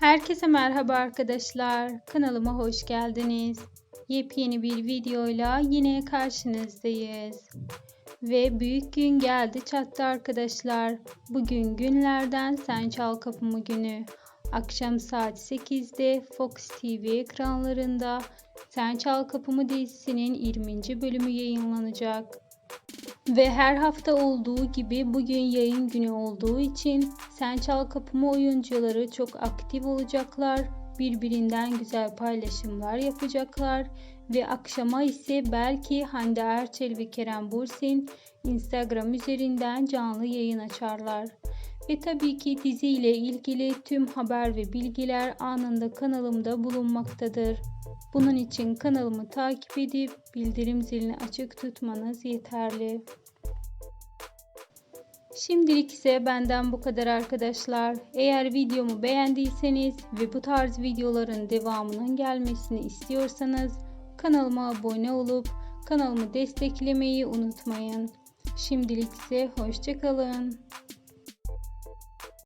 Herkese merhaba arkadaşlar. Kanalıma hoş geldiniz. Yepyeni bir videoyla yine karşınızdayız. Ve büyük gün geldi çattı arkadaşlar. Bugün günlerden Sen Çal Kapımı günü. Akşam saat 8'de Fox TV ekranlarında Sen Çal Kapımı dizisinin 20. bölümü yayınlanacak. Ve her hafta olduğu gibi bugün yayın günü olduğu için Sen Çal Kapımı oyuncuları çok aktif olacaklar. Birbirinden güzel paylaşımlar yapacaklar. Ve akşama ise belki Hande Erçel ve Kerem Bursin Instagram üzerinden canlı yayın açarlar. Ve tabii ki dizi ile ilgili tüm haber ve bilgiler anında kanalımda bulunmaktadır. Bunun için kanalımı takip edip bildirim zilini açık tutmanız yeterli. Şimdilik ise benden bu kadar arkadaşlar. Eğer videomu beğendiyseniz ve bu tarz videoların devamının gelmesini istiyorsanız kanalıma abone olup kanalımı desteklemeyi unutmayın. Şimdilik ise hoşçakalın.